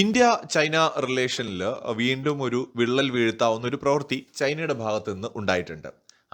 India China റിലേഷനിൽ വീണ്ടും ഒരു വിള്ളൽ വീഴ്ത്താവുന്ന ഒരു പ്രവൃത്തി ചൈനയുടെ ഭാഗത്ത് നിന്ന് ഉണ്ടായിട്ടുണ്ട്.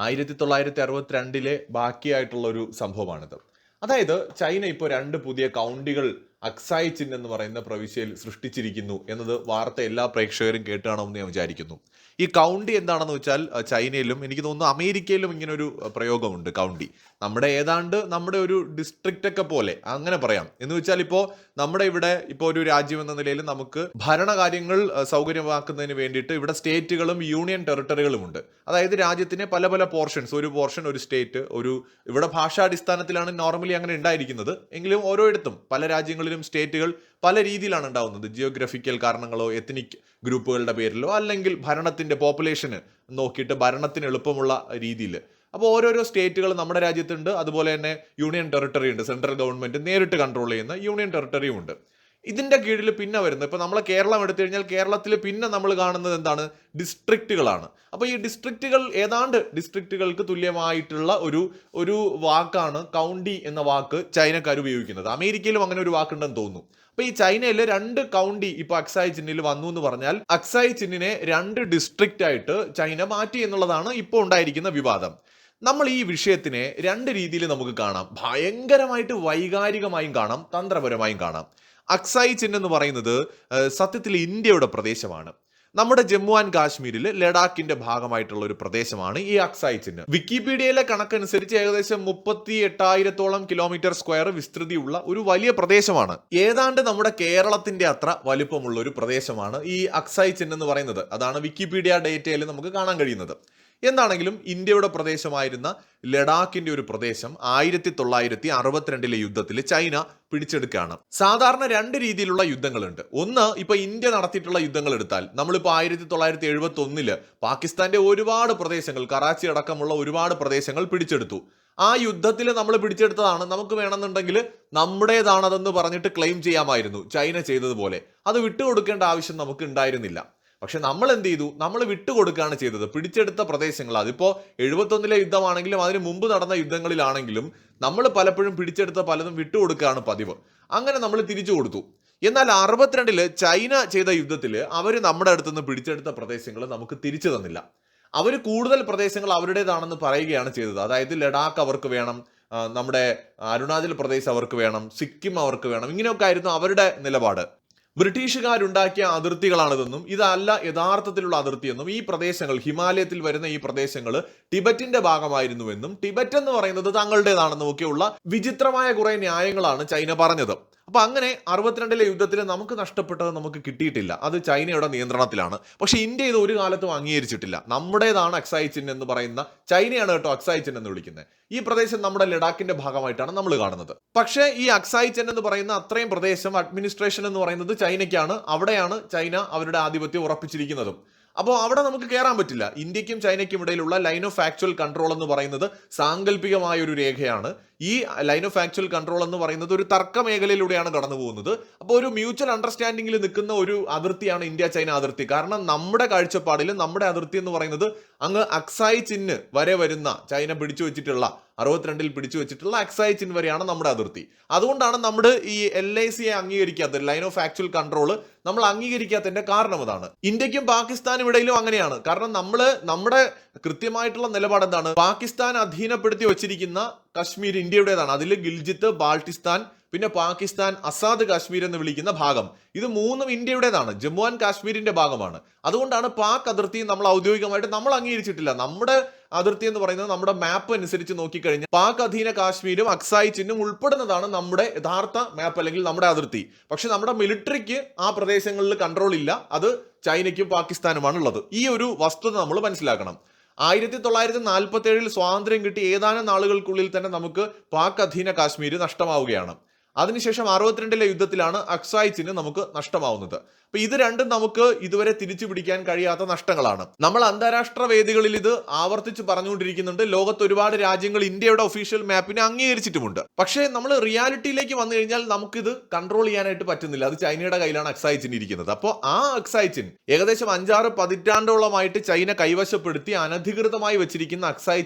ആയിരത്തി തൊള്ളായിരത്തി അറുപത്തിരണ്ടിലെ ബാക്കിയായിട്ടുള്ള ഒരു സംഭവമാണിത്. അതായത് ചൈന ഇപ്പോൾ രണ്ട് പുതിയ കൗണ്ടികൾ അക്സായ് ചിൻ എന്ന് പറയുന്ന പ്രവിശ്യയിൽ സൃഷ്ടിച്ചിരിക്കുന്നു എന്നത് വാർത്ത എല്ലാ പ്രേക്ഷകരും കേട്ടാണെന്ന് ഞാൻ വിചാരിക്കുന്നു. ഈ കൗണ്ടി എന്താണെന്ന് വെച്ചാൽ ചൈനയിലും എനിക്ക് തോന്നുന്നു അമേരിക്കയിലും ഇങ്ങനെ ഒരു പ്രയോഗമുണ്ട് കൗണ്ടി. നമ്മുടെ ഏതാണ്ട് നമ്മുടെ ഒരു ഡിസ്ട്രിക്റ്റ് ഒക്കെ പോലെ അങ്ങനെ പറയാം. എന്ന് വെച്ചാൽ ഇപ്പോൾ നമ്മുടെ ഇവിടെ ഇപ്പോൾ ഒരു രാജ്യം എന്ന നിലയിൽ നമുക്ക് ഭരണകാര്യങ്ങൾ സൗകര്യമാക്കുന്നതിന് വേണ്ടിയിട്ട് ഇവിടെ സ്റ്റേറ്റുകളും യൂണിയൻ ടെറിട്ടറികളും ഉണ്ട് അതായത് രാജ്യത്തിന് പല പല പോർഷൻസ് ഒരു പോർഷൻ ഒരു സ്റ്റേറ്റ് ഒരു ഇവിടെ ഭാഷാടിസ്ഥാനത്തിലാണ് നോർമലി അങ്ങനെ ഉണ്ടായിരിക്കുന്നത്. എങ്കിലും ഓരോയിടത്തും പല രാജ്യങ്ങളിലും സ്റ്റേറ്റുകൾ പല രീതിയിലാണ് ഉണ്ടാവുന്നത്. ജിയോഗ്രഫിക്കൽ കാരണങ്ങളോ എത്നിക് ഗ്രൂപ്പുകളുടെ പേരിലോ അല്ലെങ്കിൽ ഭരണത്തിന്റെ പോപ്പുലേഷന് നോക്കിയിട്ട് ഭരണത്തിന് എളുപ്പമുള്ള രീതിയിൽ. അപ്പോൾ ഓരോരോ സ്റ്റേറ്റുകൾ നമ്മുടെ രാജ്യത്തുണ്ട്. അതുപോലെ തന്നെ യൂണിയൻ ടെറിട്ടറി ഉണ്ട്. സെൻട്രൽ ഗവൺമെന്റ് നേരിട്ട് കൺട്രോൾ ചെയ്യുന്ന യൂണിയൻ ടെറിട്ടറിയും ഉണ്ട്. ഇതിന്റെ കീഴിൽ പിന്നെ വരുന്നത്. ഇപ്പോൾ നമ്മളെ കേരളം എടുത്തു കഴിഞ്ഞാൽ കേരളത്തിൽ പിന്നെ നമ്മൾ കാണുന്നത് എന്താണ്? ഡിസ്ട്രിക്റ്റുകളാണ് അപ്പോൾ ഈ ഡിസ്ട്രിക്റ്റുകൾ ഏതാണ്ട് ഡിസ്ട്രിക്റ്റുകൾക്ക് തുല്യമായിട്ടുള്ള ഒരു ഒരു വാക്കാണ് കൗണ്ടി എന്ന വാക്ക് ചൈനക്കാർ ഉപയോഗിക്കുന്നത്. അമേരിക്കയിലും അങ്ങനെ ഒരു വാക്കുണ്ടെന്ന് തോന്നുന്നു. അപ്പോൾ ഈ ചൈനയിൽ രണ്ട് കൗണ്ടി ഇപ്പോൾ അക്സായ് ചിന്നിൽ വന്നു എന്ന് പറഞ്ഞാൽ അക്സായ് ചിന്നിനെ രണ്ട് ഡിസ്ട്രിക്റ്റ് ആയിട്ട് ചൈന മാറ്റി എന്നുള്ളതാണ് ഇപ്പോൾ ഉണ്ടായിരിക്കുന്ന വിവാദം. നമ്മൾ ഈ വിഷയത്തിനെ രണ്ട് രീതിയിൽ നമുക്ക് കാണാം. ഭയങ്കരമായിട്ട് വൈകാരികമായും കാണാം തന്ത്രപരമായും കാണാം. അക്സായി ചിൻ എന്ന് പറയുന്നത് സത്യത്തിൽ ഇന്ത്യയുടെ പ്രദേശമാണ്. നമ്മുടെ ജമ്മു ആൻഡ് കാശ്മീരിൽ ലഡാക്കിന്റെ ഭാഗമായിട്ടുള്ള ഒരു പ്രദേശമാണ് ഈ അക്സായി ചിൻ വിക്കിപീഡിയയിലെ കണക്കനുസരിച്ച് ഏകദേശം മുപ്പത്തി എട്ടായിരത്തോളം കിലോമീറ്റർ സ്ക്വയർ വിസ്തൃതിയുള്ള ഒരു വലിയ പ്രദേശമാണ്. ഏതാണ്ട് നമ്മുടെ കേരളത്തിന്റെ അത്ര വലുപ്പമുള്ള ഒരു പ്രദേശമാണ് ഈ അക്സായി ചിൻ എന്ന് പറയുന്നത്. അതാണ് വിക്കിപീഡിയ ഡേറ്റയിൽ നമുക്ക് കാണാൻ കഴിയുന്നത്. എന്താണെങ്കിലും ഇന്ത്യയുടെ പ്രദേശമായിരുന്ന ലഡാക്കിന്റെ ഒരു പ്രദേശം ആയിരത്തി തൊള്ളായിരത്തി അറുപത്തിരണ്ടിലെ യുദ്ധത്തിൽ ചൈന പിടിച്ചെടുക്കുകയാണ്. സാധാരണ രണ്ട് രീതിയിലുള്ള യുദ്ധങ്ങളുണ്ട്. ഒന്ന് ഇപ്പൊ ഇന്ത്യ നടത്തിയിട്ടുള്ള യുദ്ധങ്ങൾ എടുത്താൽ നമ്മളിപ്പോൾ ആയിരത്തി തൊള്ളായിരത്തി എഴുപത്തി ഒന്നിൽ പാകിസ്ഥാന്റെ ഒരുപാട് പ്രദേശങ്ങൾ കറാച്ചി അടക്കമുള്ള ഒരുപാട് പ്രദേശങ്ങൾ പിടിച്ചെടുത്തു. ആ യുദ്ധത്തിൽ നമ്മൾ പിടിച്ചെടുത്തതാണ്. നമുക്ക് വേണമെന്നുണ്ടെങ്കിൽ നമ്മുടേതാണതെന്ന് പറഞ്ഞിട്ട് ക്ലെയിം ചെയ്യാമായിരുന്നു. ചൈന ചെയ്തതുപോലെ. അത് വിട്ടുകൊടുക്കേണ്ട ആവശ്യം നമുക്ക് ഉണ്ടായിരുന്നില്ല. പക്ഷെ നമ്മൾ എന്ത് ചെയ്തു നമ്മൾ വിട്ടുകൊടുക്കുകയാണ് ചെയ്തത്. പിടിച്ചെടുത്ത പ്രദേശങ്ങൾ. അതിപ്പോ എഴുപത്തൊന്നിലെ യുദ്ധമാണെങ്കിലും അതിന് മുമ്പ് നടന്ന യുദ്ധങ്ങളിലാണെങ്കിലും നമ്മൾ പലപ്പോഴും പിടിച്ചെടുത്ത പലതും വിട്ടുകൊടുക്കുകയാണ് പതിവ്. അങ്ങനെ നമ്മൾ തിരിച്ചു കൊടുത്തു. എന്നാൽ അറുപത്തിരണ്ടിൽ ചൈന ചെയ്ത യുദ്ധത്തിൽ അവർ നമ്മുടെ അടുത്ത് നിന്ന് പിടിച്ചെടുത്ത പ്രദേശങ്ങൾ നമുക്ക് തിരിച്ചു തന്നില്ല. അവർ കൂടുതൽ പ്രദേശങ്ങൾ അവരുടേതാണെന്ന് പറയുകയാണ് ചെയ്തത്. അതായത് ലഡാക്ക് അവർക്ക് വേണം നമ്മുടെ അരുണാചൽ പ്രദേശ് അവർക്ക് വേണം സിക്കിം അവർക്ക് വേണം. ഇങ്ങനെയൊക്കെ ആയിരുന്നു അവരുടെ നിലപാട്. ബ്രിട്ടീഷുകാരുണ്ടാക്കിയ അതിർത്തികളാണിതെന്നും ഇതല്ല യഥാർത്ഥത്തിലുള്ള അതിർത്തിയെന്നും ഈ പ്രദേശങ്ങൾ ഹിമാലയത്തിൽ വരുന്ന ഈ പ്രദേശങ്ങൾ ടിബറ്റിന്റെ ഭാഗമായിരുന്നുവെന്നും ടിബറ്റ് എന്ന് പറയുന്നത് തങ്ങളുടേതാണെന്നും ഒക്കെയുള്ള വിചിത്രമായ കുറെ ന്യായങ്ങളാണ് ചൈന പറഞ്ഞത്. അപ്പൊ അങ്ങനെ അറുപത്തിരണ്ടിലെ യുദ്ധത്തിൽ നമുക്ക് നഷ്ടപ്പെട്ടത് നമുക്ക് കിട്ടിയിട്ടില്ല. അത് ചൈനയുടെ നിയന്ത്രണത്തിലാണ്. പക്ഷേ ഇന്ത്യ ഇത് ഒരു കാലത്തും അംഗീകരിച്ചിട്ടില്ല. നമ്മുടേതാണ് അക്സായി ചിഹ്നം എന്ന് പറയുന്ന ചൈനയാണ് കേട്ടോ അക്സായി ചിഹ്നം എന്ന് വിളിക്കുന്നത്. ഈ പ്രദേശം നമ്മുടെ ലഡാക്കിന്റെ ഭാഗമായിട്ടാണ് നമ്മൾ കാണുന്നത്. പക്ഷേ ഈ അക്സായി ചെൻ എന്ന് പറയുന്ന അത്രയും പ്രദേശം അഡ്മിനിസ്ട്രേഷൻ എന്ന് പറയുന്നത് ചൈനയ്ക്കാണ്. അവിടെയാണ് ചൈന അവരുടെ ആധിപത്യം ഉറപ്പിച്ചിരിക്കുന്നതും. അപ്പോൾ അവിടെ നമുക്ക് കയറാൻ പറ്റില്ല. ഇന്ത്യക്കും ചൈനയ്ക്കും ഇടയിലുള്ള ലൈൻ ഓഫ് ആക്ച്വൽ കൺട്രോൾ എന്ന് പറയുന്നത് സാങ്കല്പികമായ ഒരു രേഖയാണ്. ഈ ലൈൻ ഓഫ് ആക്ച്വൽ കൺട്രോൾ എന്ന് പറയുന്നത് ഒരു തർക്ക മേഖലയിലൂടെയാണ് കടന്നു പോകുന്നത്. അപ്പോൾ ഒരു മ്യൂച്വൽ അണ്ടർസ്റ്റാൻഡിങ്ങിൽ നിൽക്കുന്ന ഒരു അതിർത്തിയാണ് ഇന്ത്യ ചൈന അതിർത്തി. കാരണം നമ്മുടെ കാഴ്ചപ്പാടിൽ നമ്മുടെ അതിർത്തി എന്ന് പറയുന്നത് അങ്ങ് അക്സായി ചിന്ന് വരെ വരുന്ന ചൈന പിടിച്ചു വെച്ചിട്ടുള്ള അറുപത്തിരണ്ടിൽ പിടിച്ചു വെച്ചിട്ടുള്ള അക്സായി ചിൻ വരെയാണ് നമ്മുടെ അതിർത്തി. അതുകൊണ്ടാണ് നമ്മുടെ ഈ എൽ ഐ സിയെ അംഗീകരിക്കാത്തത്. ലൈൻ ഓഫ് ആക്ച്വൽ കൺട്രോൾ നമ്മൾ അംഗീകരിക്കാത്തതിന്റെ കാരണം അതാണ്. ഇന്ത്യക്കും പാകിസ്ഥാനും ഇടയിലും അങ്ങനെയാണ്. കാരണം നമ്മൾ നമ്മുടെ കൃത്യമായിട്ടുള്ള നിലപാട് എന്താണ് പാകിസ്ഥാൻ അധീനപ്പെടുത്തി വച്ചിരിക്കുന്ന കശ്മീർ ഇന്ത്യയുടേതാണ്. അതിൽ ഗിൽജിത്ത് ബാൾട്ടിസ്ഥാൻ പിന്നെ പാകിസ്ഥാൻ അസാദ് കാശ്മീർ എന്ന് വിളിക്കുന്ന ഭാഗം. ഇത് മൂന്നും ഇന്ത്യയുടേതാണ്. ജമ്മു ആൻഡ് കാശ്മീരിന്റെ ഭാഗമാണ്. അതുകൊണ്ടാണ് പാക് അതിർത്തി നമ്മൾ ഔദ്യോഗികമായിട്ട് നമ്മൾ അംഗീകരിച്ചിട്ടില്ല. നമ്മുടെ അതിർത്തി എന്ന് പറയുന്നത് നമ്മുടെ മാപ്പ് അനുസരിച്ച് നോക്കിക്കഴിഞ്ഞാൽ പാക് അധീന കാശ്മീരും അക്സായി ചിന്നും ഉൾപ്പെടുന്നതാണ് നമ്മുടെ യഥാർത്ഥ മാപ്പ് അല്ലെങ്കിൽ നമ്മുടെ അതിർത്തി. പക്ഷെ നമ്മുടെ മിലിറ്ററിക്ക് ആ പ്രദേശങ്ങളിൽ കൺട്രോൾ ഇല്ല. അത് ചൈനയ്ക്കും പാകിസ്ഥാനുമാണ് ഉള്ളത് ഈ ഒരു വസ്തുത നമ്മൾ മനസ്സിലാക്കണം. ആയിരത്തി തൊള്ളായിരത്തി നാൽപ്പത്തി ഏഴിൽ സ്വാതന്ത്ര്യം കിട്ടി ഏതാനും നാളുകൾക്കുള്ളിൽ തന്നെ നമുക്ക് പാക് അധീന കാശ്മീർ നഷ്ടമാവുകയാണ്. അതിനുശേഷം അറുപത്തിരണ്ടിലെ യുദ്ധത്തിലാണ് അക്സായിച്ചിന് നമുക്ക് നഷ്ടമാവുന്നത്. അപ്പൊ ഇത് രണ്ടും നമുക്ക് ഇതുവരെ തിരിച്ചു പിടിക്കാൻ കഴിയാത്ത നഷ്ടങ്ങളാണ്. നമ്മൾ അന്താരാഷ്ട്ര വേദികളിൽ ഇത് ആവർത്തിച്ച് പറഞ്ഞുകൊണ്ടിരിക്കുന്നുണ്ട്. ലോകത്ത് ഒരുപാട് രാജ്യങ്ങൾ ഇന്ത്യയുടെ ഒഫീഷ്യൽ മാപ്പിനെ അംഗീകരിച്ചിട്ടുമുണ്ട്. പക്ഷേ നമ്മൾ റിയാലിറ്റിയിലേക്ക് വന്നു കഴിഞ്ഞാൽ നമുക്കിത് കൺട്രോൾ ചെയ്യാനായിട്ട് പറ്റുന്നില്ല. അത് ചൈനയുടെ കയ്യിലാണ് അക്സായിച്ചിൻ ഇരിക്കുന്നത്. അപ്പോൾ ആ അക്സായിച്ചിൻ ഏകദേശം അഞ്ചാറ് പതിറ്റാണ്ടോളമായിട്ട് ചൈന കൈവശപ്പെടുത്തി അനധികൃതമായി വെച്ചിരിക്കുന്ന അക്സായ്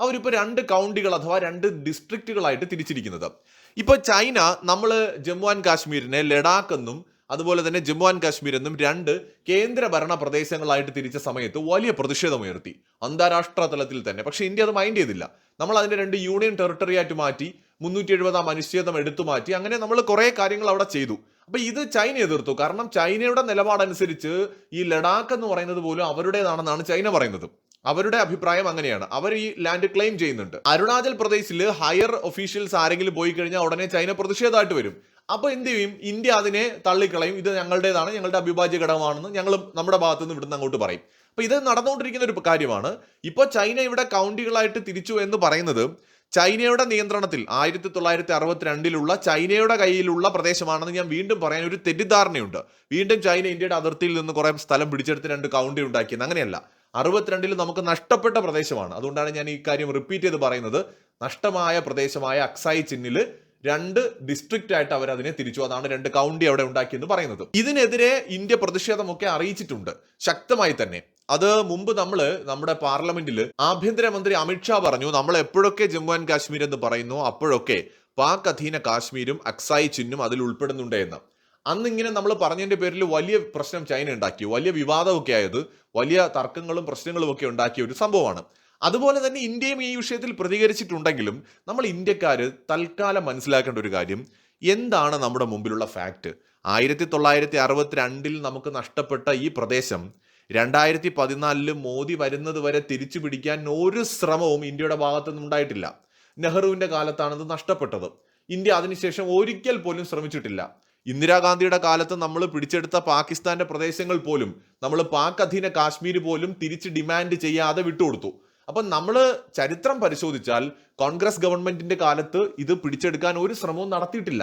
അവരിപ്പോൾ രണ്ട് കൗണ്ടികൾ അഥവാ രണ്ട് ഡിസ്ട്രിക്റ്റുകളായിട്ട് തിരിച്ചിരിക്കുന്നത്. ഇപ്പോൾ ചൈന നമ്മൾ ജമ്മു ആൻഡ് കാശ്മീരിനെ ലഡാക്ക് എന്നും അതുപോലെ തന്നെ ജമ്മു ആൻഡ് കാശ്മീർ എന്നും രണ്ട് കേന്ദ്രഭരണ പ്രദേശങ്ങളായിട്ട് തിരിച്ച സമയത്ത് വലിയ പ്രതിഷേധമുയർത്തി അന്താരാഷ്ട്ര തലത്തിൽ തന്നെ. പക്ഷെ ഇന്ത്യ അത് മൈൻഡ് ചെയ്തില്ല. നമ്മൾ അതിന്റെ രണ്ട് യൂണിയൻ ടെറിട്ടറി ആയിട്ട് മാറ്റി മുന്നൂറ്റി എഴുപതാം അനുച്ഛേദം എടുത്തു മാറ്റി അങ്ങനെ നമ്മൾ കുറെ കാര്യങ്ങൾ അവിടെ ചെയ്തു. അപ്പൊ ഇത് ചൈന എതിർത്തു. കാരണം ചൈനയുടെ നിലപാടനുസരിച്ച് ഈ ലഡാക്ക് എന്ന് പറയുന്നത് പോലും അവരുടേതാണെന്നാണ് ചൈന പറയുന്നത്. അവരുടെ അഭിപ്രായം അങ്ങനെയാണ്. അവർ ഈ ലാൻഡ് ക്ലെയിം ചെയ്യുന്നുണ്ട്. അരുണാചൽ പ്രദേശിൽ ഹയർ ഒഫീഷ്യൽസ് ആരെങ്കിലും പോയി കഴിഞ്ഞാൽ ഉടനെ ചൈന പ്രതിഷേധമായിട്ട് വരും. അപ്പൊ എന്ത് ചെയ്യും? ഇന്ത്യ അതിനെ തള്ളിക്കളയും. ഇത് ഞങ്ങളുടേതാണ് ഞങ്ങളുടെ അവിഭാജ്യ ഘടകമാണെന്ന് ഞങ്ങൾ നമ്മുടെ ഭാഗത്തു നിന്ന് ഇവിടുന്ന് അങ്ങോട്ട് പറയും. അപ്പോൾ ഇത് നടന്നുകൊണ്ടിരിക്കുന്ന ഒരു കാര്യമാണ്. ഇപ്പൊ ചൈന ഇവിടെ കൗണ്ടികളായിട്ട് തിരിച്ചു എന്ന് പറയുന്നത് ചൈനയുടെ നിയന്ത്രണത്തിൽ ആയിരത്തി തൊള്ളായിരത്തി അറുപത്തിരണ്ടിലുള്ള ചൈനയുടെ കയ്യിലുള്ള പ്രദേശമാണെന്ന് ഞാൻ വീണ്ടും പറയാൻ ഒരു തെറ്റിദ്ധാരണയുണ്ട്. വീണ്ടും ചൈന ഇന്ത്യയുടെ അതിർത്തിയിൽ നിന്ന് കുറെ സ്ഥലം പിടിച്ചെടുത്ത് രണ്ട് കൗണ്ടി ഉണ്ടാക്കിയത് അങ്ങനെയല്ല. അറുപത്തിരണ്ടിൽ നമുക്ക് നഷ്ടപ്പെട്ട പ്രദേശമാണ്. അതുകൊണ്ടാണ് ഞാൻ ഈ കാര്യം റിപ്പീറ്റ് ചെയ്ത് പറയുന്നത്. നഷ്ടമായ പ്രദേശമായ അക്സായി ചിന്നിൽ രണ്ട് ഡിസ്ട്രിക്റ്റ് ആയിട്ട് അവർ അതിനെ തിരിച്ചു. അതാണ് രണ്ട് കൗണ്ടി അവിടെ ഉണ്ടാക്കിയെന്ന് പറയുന്നത്. ഇതിനെതിരെ ഇന്ത്യ പ്രതിഷേധമൊക്കെ അറിയിച്ചിട്ടുണ്ട്. ശക്തമായി തന്നെ. അത് മുമ്പ് നമ്മൾ നമ്മുടെ പാർലമെന്റിൽ ആഭ്യന്തരമന്ത്രി അമിത്ഷാ പറഞ്ഞു നമ്മൾ എപ്പോഴൊക്കെ ജമ്മു ആൻഡ് കാശ്മീർ എന്ന് പറയുന്നു അപ്പോഴൊക്കെ പാക് അധീന കാശ്മീരും അക്സായി ചിന്നും അതിൽ ഉൾപ്പെടുന്നുണ്ട് എന്ന്. അന്ന് ഇങ്ങനെ നമ്മൾ പറഞ്ഞതിന്റെ പേരിൽ വലിയ പ്രശ്നം ചൈന ഉണ്ടാക്കി. വലിയ വിവാദമൊക്കെ ആയത് വലിയ തർക്കങ്ങളും പ്രശ്നങ്ങളും ഒക്കെ ഉണ്ടാക്കിയ ഒരു സംഭവമാണ്. അതുപോലെ തന്നെ ഇന്ത്യയും ഈ വിഷയത്തിൽ പ്രതികരിച്ചിട്ടുണ്ടെങ്കിലും നമ്മൾ ഇന്ത്യക്കാർ തൽക്കാലം മനസ്സിലാക്കേണ്ട ഒരു കാര്യം എന്താണ് നമ്മുടെ മുമ്പിലുള്ള ഫാക്റ്റ് ആയിരത്തി തൊള്ളായിരത്തി അറുപത്തിരണ്ടിൽ നമുക്ക് നഷ്ടപ്പെട്ട ഈ പ്രദേശം രണ്ടായിരത്തി പതിനാലിൽ മോദി വരുന്നത് വരെ തിരിച്ചു പിടിക്കാൻ ഒരു ശ്രമവും ഇന്ത്യയുടെ ഭാഗത്തു ഉണ്ടായിട്ടില്ല. നെഹ്റുവിന്റെ കാലത്താണത് നഷ്ടപ്പെട്ടത്. ഇന്ത്യ അതിനുശേഷം ഒരിക്കൽ പോലും ശ്രമിച്ചിട്ടില്ല. ഇന്ദിരാഗാന്ധിയുടെ കാലത്ത് നമ്മൾ പിടിച്ചെടുത്ത പാകിസ്ഥാന്റെ പ്രദേശങ്ങൾ പോലും നമ്മൾ പാക് അധീന കാശ്മീർ പോലും തിരിച്ച് ഡിമാൻഡ് ചെയ്യാതെ വിട്ടുകൊടുത്തു. അപ്പൊ നമ്മൾ ചരിത്രം പരിശോധിച്ചാൽ കോൺഗ്രസ് ഗവൺമെന്റിന്റെ കാലത്ത് ഇത് പിടിച്ചെടുക്കാൻ ഒരു ശ്രമവും നടത്തിയിട്ടില്ല.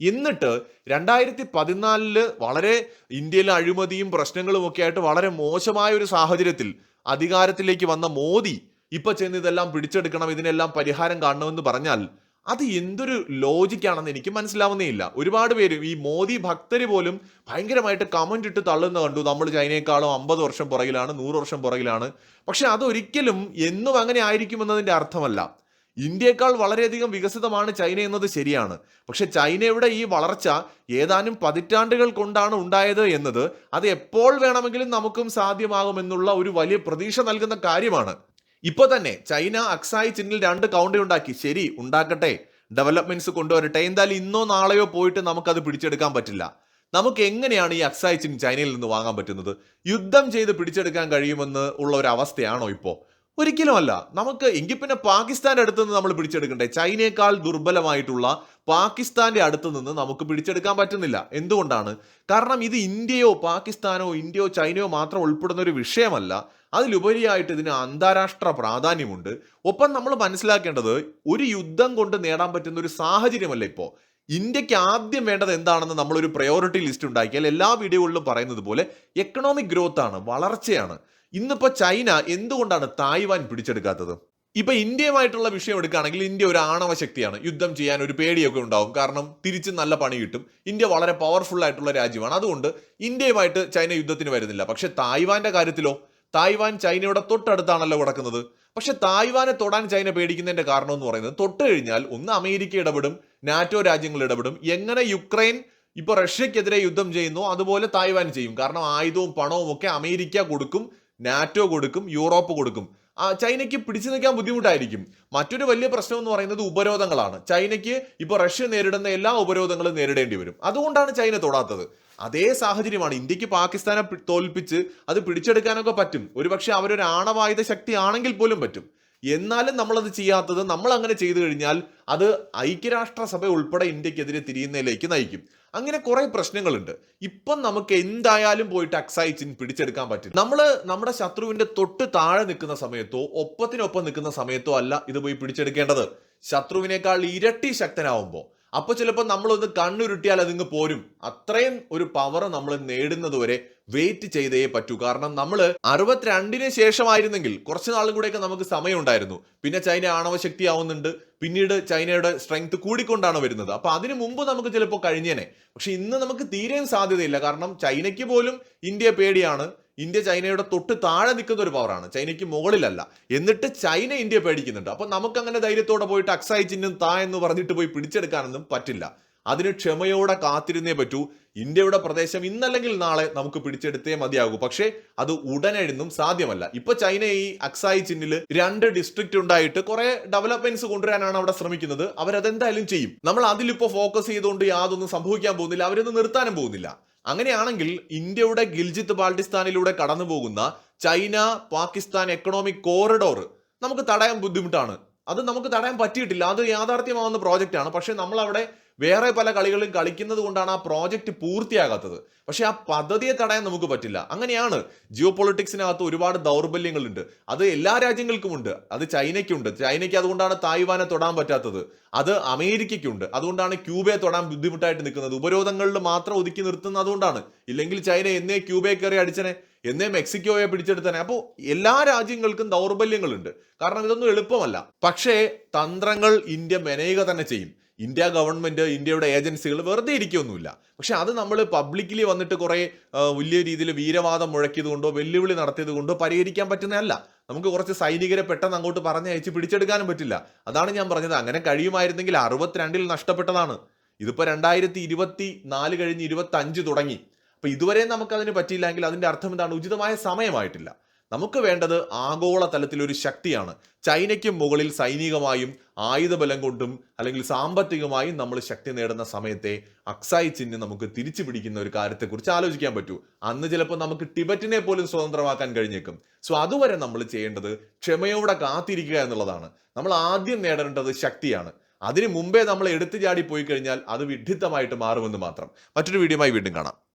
എന്നിട്ട് രണ്ടായിരത്തി പതിനാലിൽ വളരെ ഇന്ത്യയിലെ അഴിമതിയും പ്രശ്നങ്ങളും ഒക്കെ ആയിട്ട് വളരെ മോശമായ ഒരു സാഹചര്യത്തിൽ അധികാരത്തിലേക്ക് വന്ന മോദി ഇപ്പൊ ചെന്ന് ഇതെല്ലാം പിടിച്ചെടുക്കണം ഇതിനെല്ലാം പരിഹാരം കാണണമെന്ന് പറഞ്ഞാൽ അത് എന്തൊരു ലോജിക്കാണെന്ന് എനിക്ക് മനസ്സിലാവുന്നേ ഇല്ല. ഒരുപാട് പേര് ഈ മോദി ഭക്തർ പോലും ഭയങ്കരമായിട്ട് കമന്റ് ഇട്ട് തള്ളുന്ന കണ്ടു. നമ്മൾ ചൈനയെക്കാളും അമ്പത് വർഷം പുറകിലാണ് നൂറ് വർഷം പുറകിലാണ്. പക്ഷെ അതൊരിക്കലും എന്നും അങ്ങനെ ആയിരിക്കുമെന്നതിന്റെ അർത്ഥമല്ല. ഇന്ത്യയെക്കാൾ വളരെയധികം വികസിതമാണ് ചൈന എന്നത് ശരിയാണ്. പക്ഷെ ചൈനയുടെ ഈ വളർച്ച ഏതാനും പതിറ്റാണ്ടുകൾ കൊണ്ടാണ് ഉണ്ടായത് എന്നത് അത് എപ്പോൾ വേണമെങ്കിലും നമുക്കും സാധ്യമാകുമെന്നുള്ള ഒരു വലിയ പ്രതീക്ഷ നൽകുന്ന കാര്യമാണ്. ഇപ്പൊ തന്നെ ചൈന അക്സായി ചിന്നിൽ രണ്ട് കൗണ്ടി ഉണ്ടാക്കി. ശരി ഉണ്ടാക്കട്ടെ. ഡെവലപ്മെന്റ്സ് കൊണ്ടുവരട്ടെ. എന്തായാലും ഇന്നോ നാളെയോ പോയിട്ട് നമുക്കത് പിടിച്ചെടുക്കാൻ പറ്റില്ല. നമുക്ക് എങ്ങനെയാണ് ഈ അക്സായി ചിൻ ചൈനയിൽ നിന്ന് വാങ്ങാൻ പറ്റുന്നത്? യുദ്ധം ചെയ്ത് പിടിച്ചെടുക്കാൻ കഴിയുമെന്ന് ഉള്ള ഒരു അവസ്ഥയാണോ ഇപ്പോ? ഒരിക്കലുമല്ല. നമുക്ക് എങ്കിൽ പിന്നെ പാകിസ്ഥാന്റെ അടുത്ത് നിന്ന് നമ്മൾ പിടിച്ചെടുക്കണ്ടേ? ചൈനയേക്കാൾ ദുർബലമായിട്ടുള്ള പാകിസ്ഥാന്റെ അടുത്ത് നിന്ന് നമുക്ക് പിടിച്ചെടുക്കാൻ പറ്റുന്നില്ല. എന്തുകൊണ്ടാണ്? കാരണം ഇത് ഇന്ത്യയോ പാകിസ്ഥാനോ ഇന്ത്യയോ ചൈനയോ മാത്രം ഉൾപ്പെടുന്ന ഒരു വിഷയമല്ല. അതിലുപരിയായിട്ട് ഇതിന് അന്താരാഷ്ട്ര പ്രാധാന്യമുണ്ട്. ഒപ്പം നമ്മൾ മനസ്സിലാക്കേണ്ടത് ഒരു യുദ്ധം കൊണ്ട് നേടാൻ പറ്റുന്ന ഒരു സാഹചര്യമല്ല ഇപ്പോൾ ഇന്ത്യയ്ക്ക് ആദ്യം വേണ്ടത് എന്താണെന്ന് നമ്മളൊരു പ്രയോറിറ്റി ലിസ്റ്റ് ഉണ്ടാക്കിയാൽ എല്ലാ വീഡിയോകളിലും പറയുന്നത് പോലെ എക്കണോമിക് ഗ്രോത്ത് ആണ് വളർച്ചയാണ്. ഇന്നിപ്പോ ചൈന എന്തുകൊണ്ടാണ് തായ്വാൻ പിടിച്ചെടുക്കാത്തത്? ഇപ്പൊ ഇന്ത്യയുമായിട്ടുള്ള വിഷയം എടുക്കുകയാണെങ്കിൽ ഇന്ത്യ ഒരു ആണവ ശക്തിയാണ്. യുദ്ധം ചെയ്യാൻ ഒരു പേടിയൊക്കെ ഉണ്ടാവും. കാരണം തിരിച്ച് നല്ല പണി കിട്ടും. ഇന്ത്യ വളരെ പവർഫുൾ ആയിട്ടുള്ള രാജ്യമാണ്. അതുകൊണ്ട് ഇന്ത്യയുമായിട്ട് ചൈന യുദ്ധത്തിന് വരുന്നില്ല. പക്ഷെ തായ്വാന്റെ കാര്യത്തിലോ? തായ്വാൻ ചൈനയുടെ തൊട്ടടുത്താണല്ലോ കിടക്കുന്നത്. പക്ഷെ തായ്വാനെ തൊടാൻ ചൈന പേടിക്കുന്നതിന്റെ കാരണം എന്ന് പറയുന്നത് തൊട്ട് കഴിഞ്ഞാൽ ഒന്ന് അമേരിക്ക ഇടപെടും നാറ്റോ രാജ്യങ്ങൾ ഇടപെടും. എങ്ങനെ യുക്രൈൻ ഇപ്പൊ റഷ്യക്കെതിരെ യുദ്ധം ചെയ്യുന്നു അതുപോലെ തായ്വാൻ ചെയ്യും. കാരണം ആയുധവും പണവും ഒക്കെ അമേരിക്ക കൊടുക്കും. നാറ്റോ കൊടുക്കും യൂറോപ്പ് കൊടുക്കും. ചൈനയ്ക്ക് പിടിച്ചു നിൽക്കാൻ ബുദ്ധിമുട്ടായിരിക്കും. മറ്റൊരു വലിയ പ്രശ്നം എന്ന് പറയുന്നത് ഉപരോധങ്ങളാണ്. ചൈനയ്ക്ക് ഇപ്പൊ റഷ്യ നേരിടുന്ന എല്ലാ ഉപരോധങ്ങളും നേരിടേണ്ടി വരും. അതുകൊണ്ടാണ് ചൈന തൊടാത്തത്. അതേ സാഹചര്യമാണ് ഇന്ത്യയ്ക്ക് പാകിസ്ഥാനെ തോൽപ്പിച്ച് അത് പിടിച്ചെടുക്കാനൊക്കെ പറ്റും. ഒരുപക്ഷെ അവരൊരു ആണവായുധ ശക്തി ആണെങ്കിൽ പോലും പറ്റും. എന്നാലും നമ്മളത് ചെയ്യാത്തത് നമ്മൾ അങ്ങനെ ചെയ്തു കഴിഞ്ഞാൽ അത് ഐക്യരാഷ്ട്രസഭ ഉൾപ്പെടെ ഇന്ത്യക്കെതിരെ തിരിയുന്നതിലേക്ക് നയിക്കും. അങ്ങനെ കുറെ പ്രശ്നങ്ങളുണ്ട്. ഇപ്പം നമുക്ക് എന്തായാലും പോയിട്ട് അക്സൈച്ചിൻ പിടിച്ചെടുക്കാൻ പറ്റും നമ്മൾ നമ്മുടെ ശത്രുവിന്റെ തൊട്ട് താഴെ നിൽക്കുന്ന സമയത്തോ ഒപ്പത്തിനൊപ്പം നിൽക്കുന്ന സമയത്തോ അല്ല ഇത് പോയി പിടിച്ചെടുക്കേണ്ടത്. ശത്രുവിനേക്കാൾ ഇരട്ടി ശക്തനാവുമ്പോൾ. അപ്പോൾ ചിലപ്പോൾ നമ്മളൊന്ന് കണ്ണുരുട്ടിയാൽ അതിങ്ങ് പോരും. അത്രയും ഒരു പവർ നമ്മൾ നേടുന്നത് വരെ വെയിറ്റ് ചെയ്തേ പറ്റൂ. കാരണം നമ്മൾ അറുപത്തിരണ്ടിന് ശേഷമായിരുന്നെങ്കിൽ കുറച്ച് നാളും കൂടെയൊക്കെ നമുക്ക് സമയമുണ്ടായിരുന്നു. പിന്നെ ചൈന ആണവശക്തി ആവുന്നുണ്ട് പിന്നീട് ചൈനയുടെ സ്ട്രെങ്ത് കൂടിക്കൊണ്ടാണ് വരുന്നത്. അപ്പൊ അതിനു മുമ്പ് നമുക്ക് ചിലപ്പോൾ കഴിഞ്ഞേനെ. പക്ഷെ ഇന്ന് നമുക്ക് തീരെയും സാധ്യതയില്ല. കാരണം ചൈനയ്ക്ക് പോലും ഇന്ത്യ പേടിയാണ്. ഇന്ത്യ ചൈനയുടെ തൊട്ട് താഴെ നിൽക്കുന്ന ഒരു പവറാണ് ചൈനയ്ക്ക് മുകളിലല്ല. എന്നിട്ട് ചൈന ഇന്ത്യ പേടിക്കുന്നുണ്ട്. അപ്പൊ നമുക്ക് അങ്ങനെ ധൈര്യത്തോടെ പോയിട്ട് അക്സായി ചിഹ്നം താ എന്ന് പറഞ്ഞിട്ട് പോയി പിടിച്ചെടുക്കാനൊന്നും പറ്റില്ല. അതിന് ക്ഷമയോടെ കാത്തിരുന്നേ പറ്റൂ. ഇന്ത്യയുടെ പ്രദേശം ഇന്നല്ലെങ്കിൽ നാളെ നമുക്ക് പിടിച്ചെടുത്തേ മതിയാകൂ. പക്ഷേ അത് ഉടനെഴുന്നും സാധ്യമല്ല. ഇപ്പൊ ചൈന ഈ അക്സായി ചിന്നിൽ രണ്ട് ഡിസ്ട്രിക്റ്റ് ഉണ്ടായിട്ട് കുറെ ഡെവലപ്മെന്റ്സ് കൊണ്ടുവരാനാണ് അവിടെ ശ്രമിക്കുന്നത്. അവരതെന്തായാലും ചെയ്യും. നമ്മൾ അതിലിപ്പോ ഫോക്കസ് ചെയ്തുകൊണ്ട് യാതൊന്നും സംഭവിക്കാൻ പോകുന്നില്ല. അവരൊന്നും നിർത്താനും പോകുന്നില്ല. അങ്ങനെയാണെങ്കിൽ ഇന്ത്യയുടെ ഗിൽജിത്ത് ബാൾട്ടിസ്ഥാനിലൂടെ കടന്നു പോകുന്ന ചൈന പാകിസ്ഥാൻ എക്കണോമിക് കോറിഡോർ നമുക്ക് തടയാൻ ബുദ്ധിമുട്ടാണ്. അത് നമുക്ക് തടയാൻ പറ്റിയിട്ടില്ല. അത് യാഥാർത്ഥ്യമാവുന്ന പ്രോജക്റ്റ് ആണ്. പക്ഷെ നമ്മൾ അവിടെ വേറെ പല കളികളും കളിക്കുന്നത് കൊണ്ടാണ് ആ പ്രോജക്റ്റ് പൂർത്തിയാകാത്തത്. പക്ഷെ ആ പദ്ധതിയെ തടയാൻ നമുക്ക് പറ്റില്ല. അങ്ങനെയാണ് ജിയോ പൊളിറ്റിക്സിനകത്ത് ഒരുപാട് ദൗർബല്യങ്ങളുണ്ട്. അത് എല്ലാ രാജ്യങ്ങൾക്കുമുണ്ട്. അത് ചൈനയ്ക്കുണ്ട്. ചൈനയ്ക്ക് അതുകൊണ്ടാണ് തായ്വാനെ തൊടാൻ പറ്റാത്തത്. അത് അമേരിക്കയ്ക്കുണ്ട്. അതുകൊണ്ടാണ് ക്യൂബയെ തൊടാൻ ബുദ്ധിമുട്ടായിട്ട് നിൽക്കുന്നത്. ഉപരോധങ്ങളിൽ മാത്രം ഒതുക്കി നിർത്തുന്നത് അതുകൊണ്ടാണ്. ഇല്ലെങ്കിൽ ചൈന എന്നേ ക്യൂബയെ കയറി അടിച്ചനെ. എന്നേ മെക്സിക്കോയെ പിടിച്ചെടുത്തനെ. അപ്പോൾ എല്ലാ രാജ്യങ്ങൾക്കും ദൗർബല്യങ്ങളുണ്ട്. കാരണം ഇതൊന്നും എളുപ്പമല്ല. പക്ഷേ തന്ത്രങ്ങൾ ഇന്ത്യ മെനയുക തന്നെ ചെയ്യും. ഇന്ത്യ ഗവൺമെന്റ് ഇന്ത്യയുടെ ഏജൻസികൾ വെറുതെ ഇരിക്കുകയൊന്നുമില്ല പക്ഷെ അത് നമ്മൾ പബ്ലിക്കലി വന്നിട്ട് കുറേ വലിയ രീതിയിൽ വീരവാദം മുഴക്കിയത് കൊണ്ടോ വെല്ലുവിളി നടത്തിയത് കൊണ്ടോ പരിഹരിക്കാൻ പറ്റുന്നതല്ല. നമുക്ക് കുറച്ച് സൈനികരെ പെട്ടെന്ന് അങ്ങോട്ട് പറഞ്ഞയച്ച് പിടിച്ചെടുക്കാനും പറ്റില്ല. അതാണ് ഞാൻ പറഞ്ഞത്. അങ്ങനെ കഴിയുമായിരുന്നെങ്കിൽ അറുപത്തിരണ്ടിൽ നഷ്ടപ്പെട്ടതാണ്. ഇതിപ്പോൾ രണ്ടായിരത്തി ഇരുപത്തി നാല് കഴിഞ്ഞ് ഇരുപത്തി അഞ്ച് തുടങ്ങി. അപ്പോൾ ഇതുവരെ നമുക്കതിന് പറ്റിയില്ലെങ്കിൽ അതിന്റെ അർത്ഥം എന്താണ്? ഉചിതമായ സമയമായിട്ടില്ല. നമുക്ക് വേണ്ടത് ആഗോള തലത്തിൽ ഒരു ശക്തിയാണ്. ചൈനയ്ക്കും മുകളിൽ സൈനികമായും ആയുധബലം കൊണ്ടും അല്ലെങ്കിൽ സാമ്പത്തികമായും നമ്മൾ ശക്തി നേടുന്ന സമയത്തെ അക്സായി ചിഹ്നം നമുക്ക് തിരിച്ചു പിടിക്കുന്ന ഒരു കാര്യത്തെക്കുറിച്ച് ആലോചിക്കാൻ പറ്റൂ. അന്ന് ചിലപ്പോൾ നമുക്ക് ടിബറ്റിനെ പോലും സ്വതന്ത്രമാക്കാൻ കഴിഞ്ഞേക്കും. സോ അതുവരെ നമ്മൾ ചെയ്യേണ്ടത് ക്ഷമയോടെ കാത്തിരിക്കുക എന്നുള്ളതാണ്. നമ്മൾ ആദ്യം നേടേണ്ടത് ശക്തിയാണ്. അതിനു മുമ്പേ നമ്മൾ എടുത്തു ചാടി പോയി കഴിഞ്ഞാൽ അത് വിഡ്ഢിത്തമായിട്ട് മാറുമെന്ന് മാത്രം. മറ്റൊരു വീഡിയോയുമായി വീണ്ടും കാണാം.